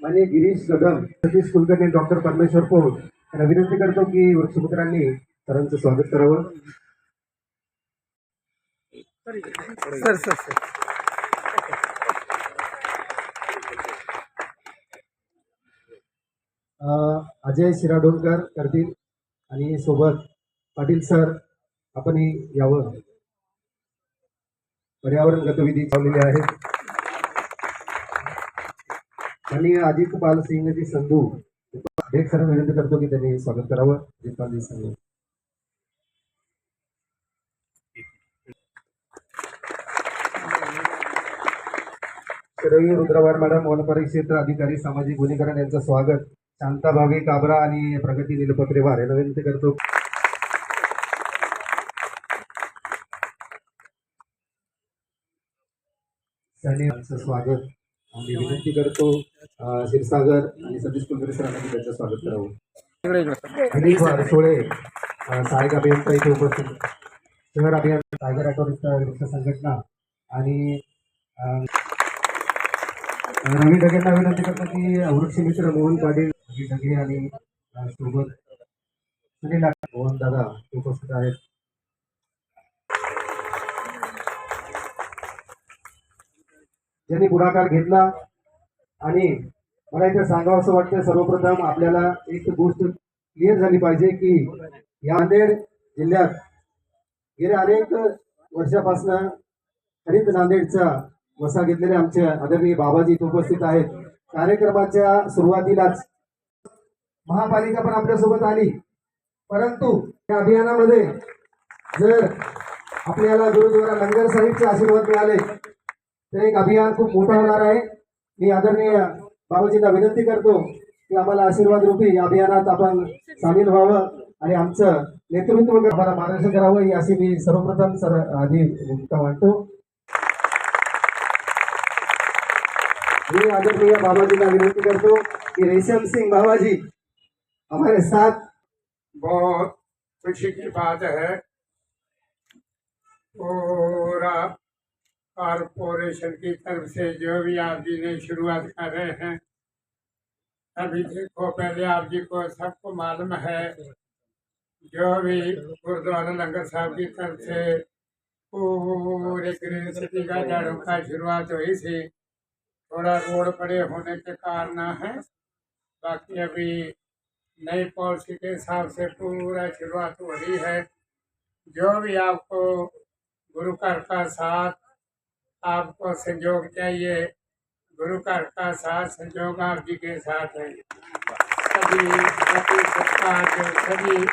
माननीय गिरीश कदम सतीश कुलकर्णी डॉक्टर परमेश्वर पौड यांना विनंती करतो की वृक्षपुत्रांनी सरांचं स्वागत करावं. Sir sir sir. Ajay Shiradonkar करतील आणि सोबत पाटील सर आपणही यावं. पर्यावरण गतविधी चाललेले आहेत आणि अजित पाल सिंगजी संधू एक सर विनंती करतो की त्यांनी स्वागत करावं. अजित पाल संधू रवी रुद्रवार मॅडम वन परिक्षेत्र अधिकारी सामाजिक गुन्हेगार यांचं स्वागत. शांता भावे काबरा आणि प्रगती निलपत्रेवार यांना विनंती करतो. त्यांनी यांचं स्वागत आणि विनंती करतो क्षीरसागर आणि सतीश कुलकर्णी सरांना त्यांचं स्वागत करावं. दिलीप वारसोळे सहाय्यक अभियंता इथे उपस्थित. शहर अभियंता टायगर ऑटो रिक्षा संघटना आणि रवी ढगेंना विनंती करतो की वृक्षमित्र मोहन पाटील रवी ढगे आणि सोबत सुनील मोहन दादा उपस्थित आहेत. ज्यांनी पुढाकार घेतला. आणि मला इथे सांगावं असं वाटतं सर्वप्रथम आपल्याला एक गोष्ट क्लिअर झाली पाहिजे की या नांदेड जिल्ह्यात गेल्या अनेक वर्षापासून हरित नांदेडचा वसा घेतलेले आमचे आदरणीय बाबाजी इथे उपस्थित आहेत. कार्यक्रमाच्या सुरुवातीलाच महापालिका पण आपल्यासोबत आली. परंतु या अभियानामध्ये जर आपल्याला गुरुद्वारा लंगर साहिबचे आशीर्वाद मिळाले तर एक अभियान खूप मोठं होणार आहे. मी आदरणीय बाबाजींना विनंती करतो की आम्हाला आशीर्वाद रूपी या अभियानात आपण सामील व्हावं आणि आमचं नेतृत्व आम्हाला मार्गदर्शन करावं ही अशी मी सर्वप्रथम सर आधी भूमिका मांडतो. मी आदरणीय बाबाजींना विनंती करतो की रेशम सिंग बाबाजी हमारे साथ बहुत खुशी की बात है। पूरा कॉरपोरेशन की तरफ से जो भी आप जी ने शुरुआत कर रहे हैं अभी देखो पहले आप जी को सबको मालूम है जो भी गुरुद्वारा लंगर साहब की तरफ से पूरे ग्रीन सिटी का झाड़ों का शुरुआत हुई थी। थोड़ा रोड बड़े होने के कारण है। बाकी अभी नई पॉलिसी के हिसाब से पूरा शुरुआत हो रही है। जो भी आपको गुरु घर का साथ आपको संयोग चाहिए। गुरु घर का साथ संयोग आप जी के साथ है। सभी सभी सरकार के सभी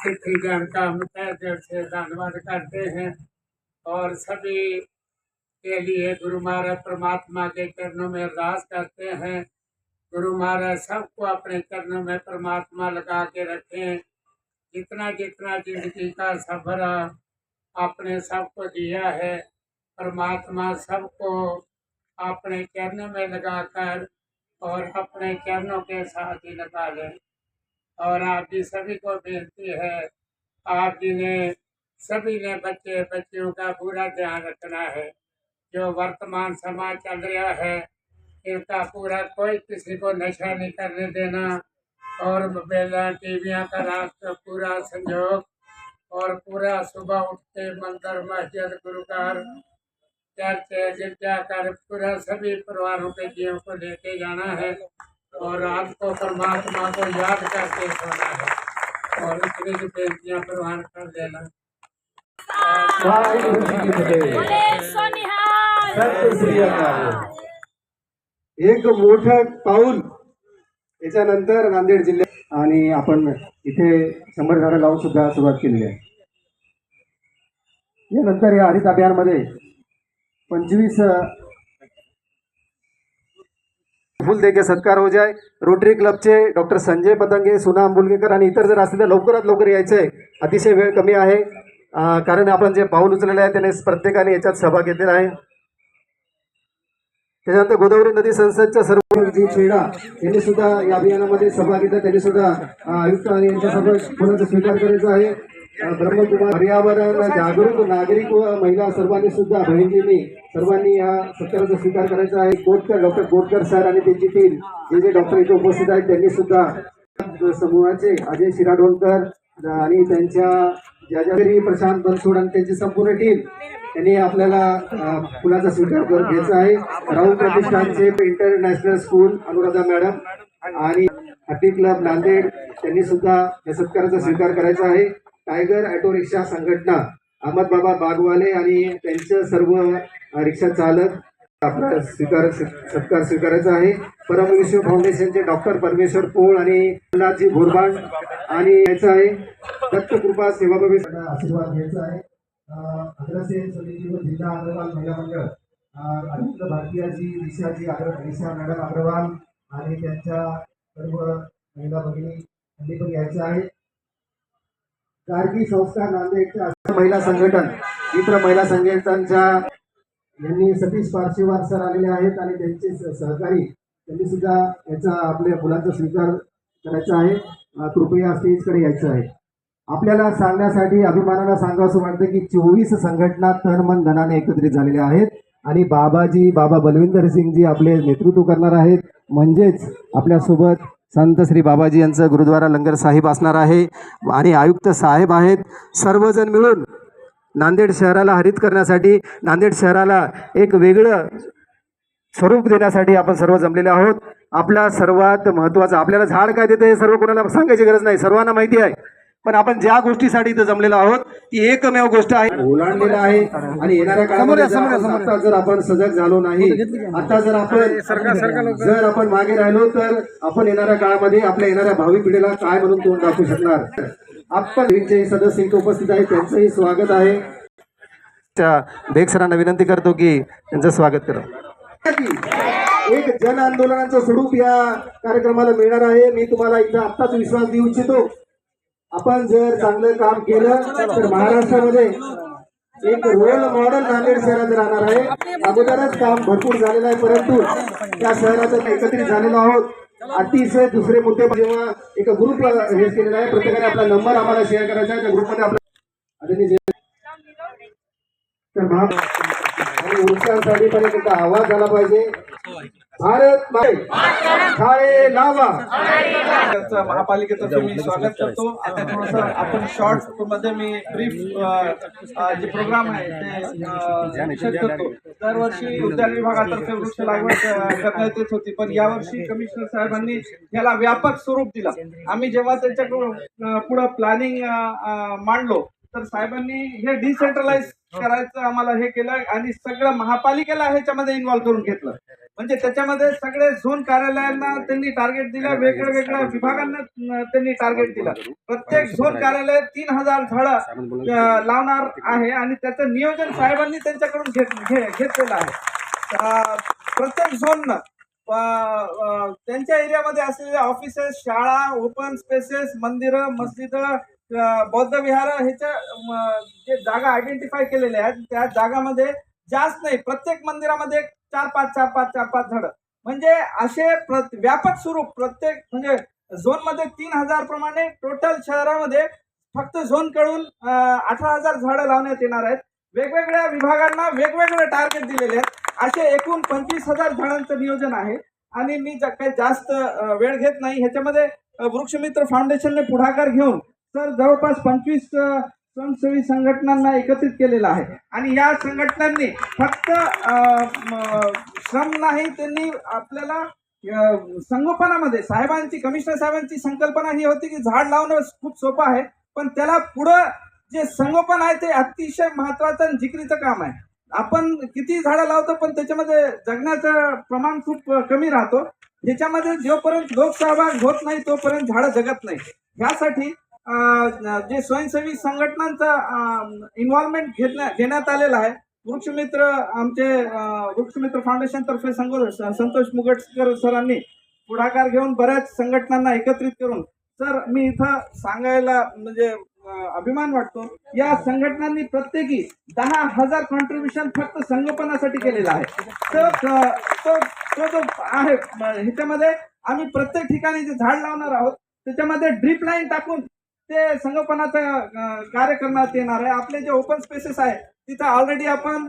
सिखीगण का हम तहे दिल से धन्यवाद करते हैं और सभी के लिए गुरु महाराज परमात्मा के चरणों में अरदास करते हैं। गुरु महाराज सबको अपने चरणों में परमात्मा लगा के रखें। जितना जितना ज़िंदगी का सफ़र आपने सबको दिया है परमात्मा सबको अपने चरणों में लगाकर और अपने चरणों के साथ ही लगा लें। और आप जी सभी को बेनती है, आप जी ने, सभी ने बच्चे, बच्चियों का पूरा ध्यान रखना है। जो वर्तमान समाज चल रहा है, इनका पूरा कोई किसी को नशा नहीं करने देना और मोबाइल टीवियाँ का रास्ता पूरा संयोग और पूरा सुबह उठ के मंदिर, मस्जिद, गुरुद्वार चर्च गिरजा कर पूरा सभी परिवारों के जीवों को लेके जाना है और रात को परमात्मा को याद करके सोना है। और इतनी की बेनतियाँ प्रवान कर देना। एक मोठं पाऊल याच्यानंतर नांदेड जिल्ह्यात आणि आपण इथे शंभर झाडं लावून सुद्धा सुरुवात केलेली आहे. यानंतर या हरित अभियानमध्ये पंचवीस फुल देके सत्कार हो जाए रोटरी क्लबचे डॉक्टर संजय पतंगे सुना अंबुलगेकर आणि इतर जर असतील तर लवकरात लवकर यायचं. आहे अतिशय वेळ कमी आहे. कारण आपण जे पाऊल उचलेलं आहे त्याने प्रत्येकाने याच्यात सहभाग घेतलेला आहे. त्याच्यानंतर गोदावरी नदी संसदच्या सर्व जी छेडा यांनी सुद्धा या अभियानामध्ये सहभाग घेतला. त्यांनी सुद्धा आयुक्त आणि यांच्या सर्व स्वीकार करायचा आहे. ब्रह्मकुमार पर्यावरण जागरूक नागरिक व महिला सर्वांनी सुद्धा बहिणींनी सर्वांनी या सत्काराचा स्वीकार करायचा आहे. कोटकर डॉक्टर कोटकर सर आणि त्यांची टीम जे जे डॉक्टर इथे उपस्थित आहेत त्यांनी सुद्धा समूहाचे अजय शिराडोणकर आणि त्यांच्या ज्या ज्या प्रशांत बनसोड आणि त्यांची संपूर्ण टीम त्यांनी आपल्याला फुलाचा स्वीकार करून घ्यायचा आहे. राहुल प्रतिष्ठानचे इंटरनॅशनल स्कूल अनुराधा मॅडम आणि हॅपी क्लब नांदेड त्यांनी सुद्धा या सत्काराचा स्वीकार करायचा आहे. टायगर ऑटो रिक्षा संघटना अहमद बाबा बागवाले आणि त्यांचं सर्व रिक्षा चालक आपला स्वीकार सत्कार स्वीकारायचा आहे. परमविश्व फाउंडेशनचे डॉक्टर परमेश्वर पोळ आणि प्रल्हादजी भोरबाण आणि याचं आहे. दत्तकृपा सेवाभावी आशीर्वाद घ्यायचा आहे. अग्रसेन समिती व जिल्हा अग्रवाल महिला मंडळ अं, अरविंद भारतीयाजी दिशाजी अग्र दिशा मॅडम अग्रवाल आणि त्यांच्या सर्व महिला भगिनी यांनी पण यायचं आहे. गार्गी संस्था नांदेडच्या महिला संघटन मित्र महिला संघटनच्या यांनी सतीश पारशीवार सर आलेले आहेत आणि त्यांचे सहकारी त्यांनी सुद्धा याचा आपल्या मुलांचा स्वीकार करायचा आहे. कृपया स्टेजकडे यायचं आहे. आपल्याला सांगण्यासाठी अभिमानाला सांगा असं वाटतं की चोवीस संघटना तन मन धनाने एकत्रित झालेल्या आहेत आणि बाबाजी बाबा बलविंदर सिंगजी आपले नेतृत्व करणार आहेत. म्हणजेच आपल्यासोबत संत श्री बाबाजी यांचं गुरुद्वारा लंगर साहिब असणार आहे. आणि आयुक्त साहेब आहेत. सर्वजण मिळून नांदेड शहराला हरित करण्यासाठी नांदेड शहराला एक वेगळं स्वरूप देण्यासाठी आपण सर्व जमलेले आहोत. आपला सर्वात महत्त्वाचं आपल्याला झाड काय देतं हे सर्व कोणाला सांगायची गरज नाही. सर्वांना माहिती आहे. पण आपण ज्या गोष्टीसाठी इथं जमलेलो आहोत ती एकमेव गोष्ट आहे. ओलांडलेला आहे आणि येणाऱ्या काळामध्ये जर आपण- सजग झालो नाही आता जर आपण जर आपण मागे राहिलो तर आपण येणाऱ्या काळामध्ये आपल्या येणाऱ्या भावी पिढीला काय म्हणून तोंड दाखवू शकणार? आपण चे सदस्य इथे उपस्थित आहेत त्यांचंही स्वागत आहे. त्या बेग सरांना विनंती करतो की त्यांचं स्वागत करा. एक जन आंदोलनाचं स्वरूप या कार्यक्रमाला मिळणार आहे. मी तुम्हाला इथं आत्ताच विश्वास देऊ इच्छितो. आपण जर चांगलं काम केलं तर महाराष्ट्रामध्ये एक रोल मॉडेल नांदेड शहरात राहणार आहे. अगोदरच काम भरपूर झालेलं आहे परंतु त्या शहरात एकत्रित झालेलो आहोत. अतिशय दुसरे मुद्दे जेव्हा एका ग्रुप हे केलेला आहे प्रत्येकाने आपला नंबर आम्हाला शेअर करायचा आहे. त्या ग्रुपमध्ये आपला आदरणीय जे- तर पण एक आवाज झाला पाहिजे. भारत माय झाडे लावा. त्याचं महापालिकेतर्फे मी स्वागत करतो. आता थोडस आपण शॉर्टमध्ये मी ब्रीफ जे प्रोग्राम आहे ते निषेध करतो. दरवर्षी उद्यान विभागातर्फे वृक्ष लागवड करण्यात येत होती. पण यावर्षी कमिशनर साहेबांनी याला व्यापक स्वरूप दिलं. आम्ही जेव्हा त्यांच्याकडून पुढं प्लॅनिंग मांडलो तर साहेबांनी हे डिसेंट्रलाइज करायचं आम्हाला हे केलं आणि सगळं महापालिकेला ह्याच्यामध्ये इन्व्हॉल्व्ह करून घेतलं. म्हणजे त्याच्यामध्ये सगळे झोन कार्यालयांना त्यांनी टार्गेट दिलं वेगळ्या वेगळ्या विभागांना त्यांनी टार्गेट दिलं. प्रत्येक झोन कार्यालय तीन हजार झाडं लावणार आहे आणि त्याचं नियोजन साहेबांनी त्यांच्याकडून घेत घे- घेतलेलं आहे. प्रत्येक झोननं त्यांच्या एरियामध्ये असलेल्या ऑफिसेस शाळा ओपन स्पेसेस मंदिरं मस्जिदं बौद्ध विहार ह्याच्या जे जागा आयडेंटिफाय केलेल्या आहेत त्या जागामध्ये जास्त नाही. प्रत्येक मंदिरामध्ये चार पाच चार पाच चार पाच झाडं. म्हणजे असे व्यापक स्वरूप प्रत्येक म्हणजे झोनमध्ये तीन हजार प्रमाणे टोटल शहरामध्ये फक्त झोनकडून अठरा हजार झाडं लावण्यात येणार आहेत. वेगवेगळ्या विभागांना वेगवेगळे टार्गेट दिलेले आहेत. असे एकूण पंचवीस हजार झाडांचं नियोजन आहे. आणि मी काही जास्त वेळ घेत नाही. ह्याच्यामध्ये वृक्षमित्र फाउंडेशनने पुढाकार घेऊन तर जवळपास पंचवीस स्वयंसेवी संघटनांना एकत्रित केलेलं आहे. आणि या संघटनांनी फक्त श्रम नाही त्यांनी आपल्याला संगोपनामध्ये साहेबांची कमिशनर साहेबांची संकल्पना ही होती की झाड लावणं खूप सोपं आहे पण त्याला पुढं जे संगोपन आहे ते अतिशय महत्वाचं आणि जिकरीचं काम आहे. आपण किती झाडं लावतो पण त्याच्यामध्ये जगण्याचं प्रमाण खूप कमी राहतो. ज्याच्यामध्ये जोपर्यंत लोकसहभाग होत नाही तोपर्यंत झाडं जगत नाही. ह्यासाठी जे स्वयंसेवी संघटनांचं इन्व्हॉल्वमेंट घेतल्या घेण्यात आलेलं आहे वृक्षमित्र आमचे वृक्षमित्र फाउंडेशन तर्फे संतोष मुगटकर सरांनी पुढाकार घेऊन बऱ्याच संघटनांना एकत्रित करून सर मी इथं सांगायला म्हणजे अभिमान वाटतो या संघटनांनी प्रत्येकी दहा हजार कॉन्ट्रीब्युशन फक्त संगोपनासाठी केलेलं आहे. तर तो तो जो आहे ह्याच्यामध्ये आम्ही प्रत्येक ठिकाणी जे झाड लावणार आहोत त्याच्यामध्ये ड्रीप लाईन टाकून ते संगोपनाचं कार्य करण्यात येणार आहे. आपले जे ओपन स्पेसेस आहे तिथं ऑलरेडी आपण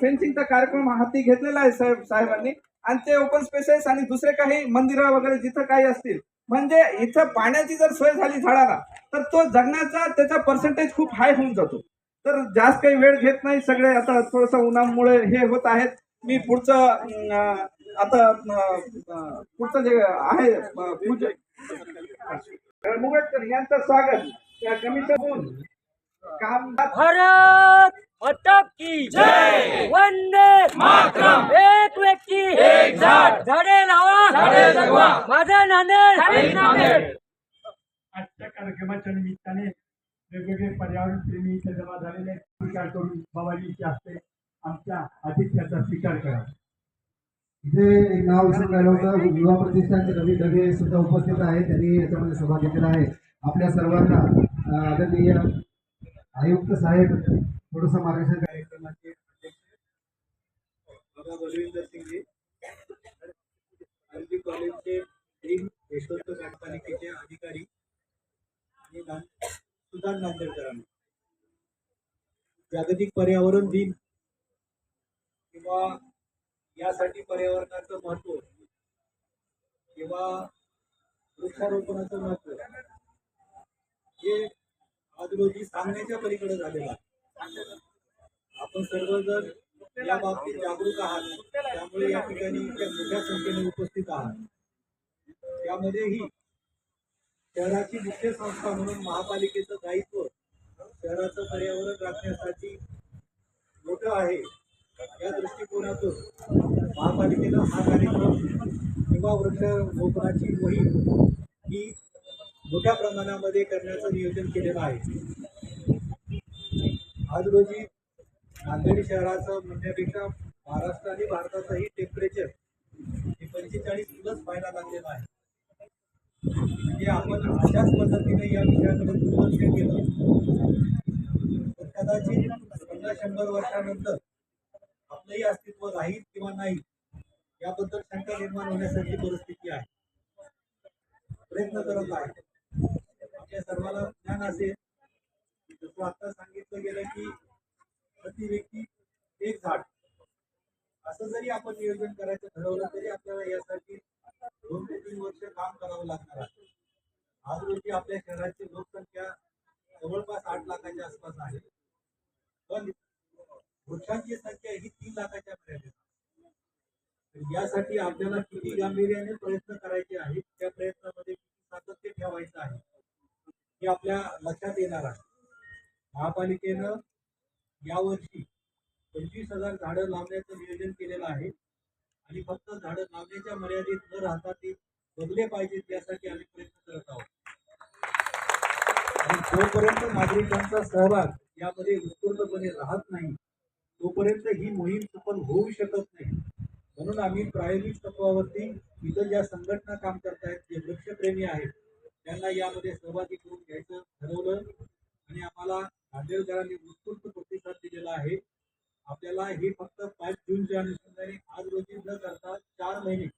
फेन्सिंगचा कार्यक्रम हाती घेतलेला आहे साहेब साहेबांनी. आणि ते ओपन स्पेसेस आणि दुसरे काही मंदिरं वगैरे जिथं काही असतील. म्हणजे इथं पाण्याची जर सोय झाली झाडाला तर तो जगण्याचा त्याचा पर्सेंटेज खूप हाय होऊन जातो. तर जास्त काही वेळ घेत नाही सगळे. आता थोडंसं उन्हामुळे हे होत आहेत. मी पुढचं आता पुढचं जे आहे मुगटकर यांचं स्वागत. त्या कमिशन काम भारत की जय! वंदे मातरम! एक व्यक्ती एक झाड झाडे लावा. झाडे जगवा! माझा नांदेड. नांदेड! आजच्या कार्यक्रमाच्या निमित्ताने वेगवेगळे पर्यावरण प्रेमी इथे जमा झालेले. स्वीकार करून बाबाजीच्या हस्ते आमच्या आतिथ्याचा स्वीकार करा. इथे एक नाव विसरून राहिलं होतं. युवा प्रतिष्ठानचे रवी ढगे सुद्धा उपस्थित आहेत. त्यांनी याच्यामध्ये सभा घेतलेला आहे. आपल्या सर्वांना आदरणीय आयुक्त साहेब थोडंसं मार्गदर्शन कार्यक्रमाचे बाबा बलविंदर सिंगजी आरबी कॉलेजचे यशवंत अधिकारी आणि नां- जागतिक पर्यावरण दिन किंवा यासाठी पर्यावरणाचं महत्त्व किंवा वृक्षारोपणाचं महत्त्व हे आज रोजी सांगण्याच्या पलीकडे झालेलं आहे. आपण सर्वजण या बाबतीत जागरूक आहात त्यामुळे या ठिकाणी इतक्या मोठ्या संख्येने उपस्थित आहात. त्यामध्येही शहराची मुख्य संस्था म्हणून महापालिकेचं दायित्व शहराचं पर्यावरण राखण्यासाठी मोठं आहे. या दृष्टिकोनातून महापालिकेनं हा कार्यक्रम किंवा वृक्षारोपणाची मोहीम ही मोठ्या प्रमाणामध्ये करण्याचं नियोजन केलेलं आहे. आज रोजी नांदेड शहराचं म्हणण्यापेक्षा महाराष्ट्र आणि भारताचंही टेम्परेचर हे पंचेचाळीस प्लस व्हायला लागलेलं आहे. म्हणजे आपण अशाच पद्धतीने या विषयाकडे दुर्लक्ष केलं तर कदाचित पन्नास शंभर वर्षानंतर आपलंही अस्तित्व राहील किंवा नाही याबद्दल शंका निर्माण होण्यासारखी परिस्थिती आहे. प्रयत्न करत आहे. आपल्या सर्वांना ज्ञान असेल जसं आता सांगितलं गेलं की प्रति व्यक्ती एक झाड. असं जरी आपण नियोजन करायचं ठरवलं तरी आपल्याला यासाठी दोन ते तीन वर्ष काम करावं लागणार आहे. आज रोजी आपल्या शहराची लोकसंख्या जवळपास आठ लाखाच्या आसपास आहे. पण वृक्षांची संख्या ही तीन लाखाच्या मर्यादेत यासाठी आपल्याला किती गांभीर्याने प्रयत्न करायचे आहेत त्या प्रयत्नामध्ये किती सातत्य ठेवायचं आहे हे आपल्या लक्षात येणार आहे. महापालिकेनं यावर्षी पंचवीस हजार झाडं लावण्याचं नियोजन केलेलं आहे. आणि फक्त झाडं लावण्याच्या मर्यादेत न राहता ते जगले पाहिजेत यासाठी आम्ही प्रयत्न करत आहोत. आणि जोपर्यंत नागरिकांचा सहभाग यामध्ये उत्पूर्णपणे राहत नाही तोपर्यंत ही मोहीम सफल होऊ शकत नाही. म्हणून आम्ही प्रायोगिक तत्वावरती इथं ज्या संघटना काम करतायत जे वृक्षप्रेमी आहेत त्यांना यामध्ये सहभागी करून घ्यायचं ठरवलं आणि आम्हाला नांदेडकरांनी उत्स्फूर्त प्रतिसाद दिलेला आहे. आपल्याला हे फक्त पाच जूनच्या अनुषंगाने आज रोजी न करता चार महिने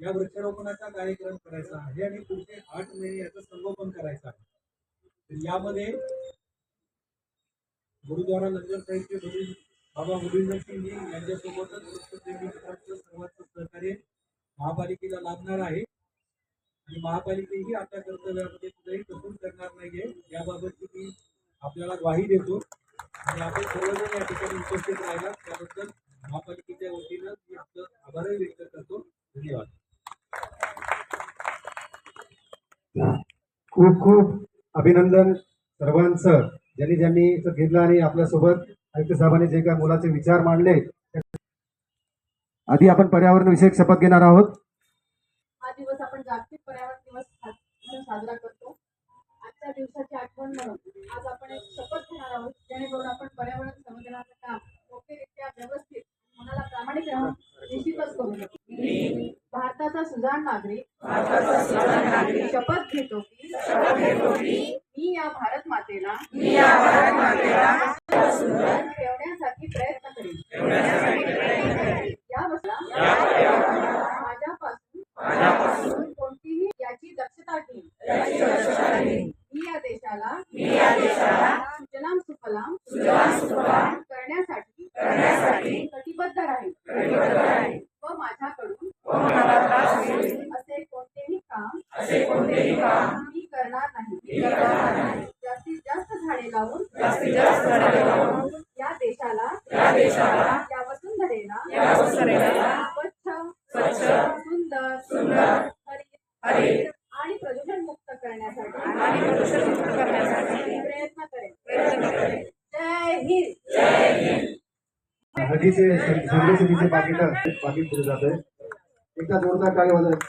या वृक्षारोपणाचा कार्यक्रम करायचा आहे आणि पुढचे आठ महिने याचं संगोपन करायचं आहे. तर यामध्ये गुरुद्वारा लंगर साहिबचे बाबा गोविंद सिंगजी यांच्यासोबतच वृक्षप्रेमी मित्रांचं सर्वांचं सहकार्य महापालिकेला लाभणार आहे. आणि महापालिकेही आपल्या कर्तव्यामध्ये कुठेही कसून करणार नाहीये. याबाबतची मी आपल्याला ग्वाही देतो. आणि आपण सर्वजण या ठिकाणी उपस्थित राहिला. त्याबद्दल महापालिकेच्या वतीनं मी आपलं आभारही व्यक्त करतो. धन्यवाद. खूप खूप अभिनंदन सर्वांचं. ज्यांनी ज्यांनी घेतलं आणि आपल्यासोबत आयुक्त साहेबांनी जे काय मुलाचे विचार मांडले आधी आपण पर्यावरण विषयक शपथ घेणार आहोत. हा दिवस आपण जागतिक पर्यावरण दिवस म्हणून साजरा करतो. आजच्या दिवसाची आठवण म्हणून आज आपण एक शपथ घेणार आहोत जेणेकरून आपण पर्यावरण संवर्धनाचं काम योग्यरित्या व्यवस्थित मनाला प्रामाणिक राहून निश्चितच करू शकतो भारताचा सुजाण नागरिक शपथ घेतो की मी या भारत मातेला ठेवण्यासाठी प्रयत्न करेन या वसला माझ्यापासून कोणतीही याची दक्षता घेईन कटिबद्ध राहील व माझ्याकडून असे कोणतेही काम मी करणार नाही जास्तीत जास्त झाडे लावून या देशाला या वसुंधरेला स्वच्छ सुंदर हरित आणि प्रदूषण मुक्त करण्यासाठी प्रयत्न करेन जय हिंद हळदीचे संदेशचे पाकिट पाकिट पुढे जातोय. एकदा जोरदार वाजत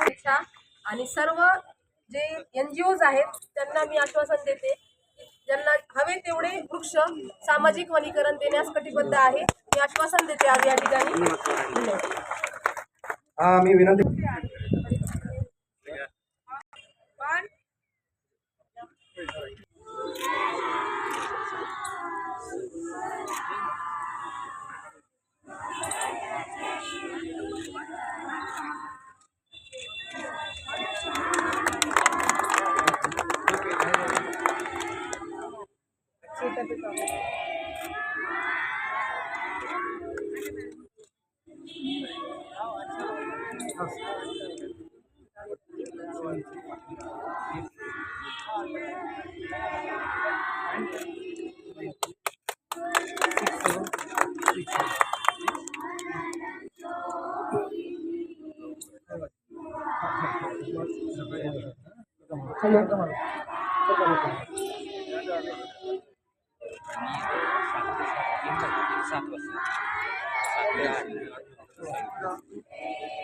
पेक्षा आणि सर्व जे एन जी ओज आहेत त्यांना मी आश्वासन देते की ज्यांना हवे तेवढे वृक्ष सामाजिक वनीकरण देण्यास कटिबद्ध आहे मी आश्वासन देते आज या ठिकाणी. धन्यवाद. हा मी विनंती भारत Amen.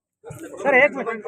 सर एक मिनिट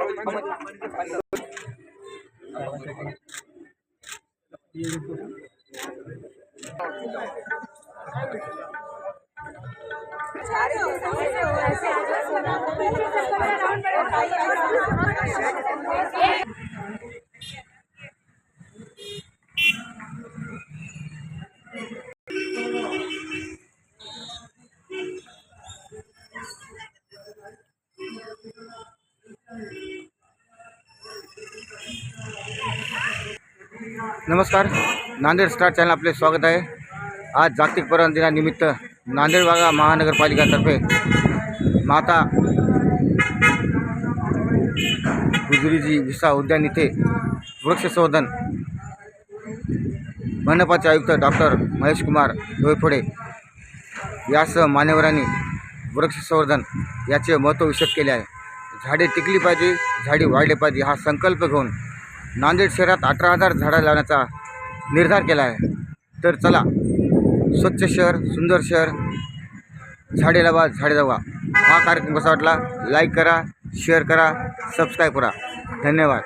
नमस्कार नांदेड स्टार चॅनल आपले स्वागत आहे. आज जागतिक पर्यावरण दिनानिमित्त नांदेड बागा महानगरपालिकातर्फे माता गुजरीजी विसा उद्यान इथे वृक्षसंवर्धन मनपाचे आयुक्त डॉक्टर महेश कुमार डोयफोडे यासह मान्यवरांनी वृक्षसंवर्धन याचे महत्त्व विशद केले आहे. झाडे टिकली पाहिजे झाडे वाढली पाहिजे हा संकल्प घेऊन नांदेड शहरात अठरा हजार झाडं लावण्याचा निर्धार केला आहे. तर चला स्वच्छ शहर सुंदर शहर झाडे लावा झाडे जगवा. हा कार्यक्रम कसा वाटला? लाईक करा शेअर करा सबस्क्राईब करा. धन्यवाद.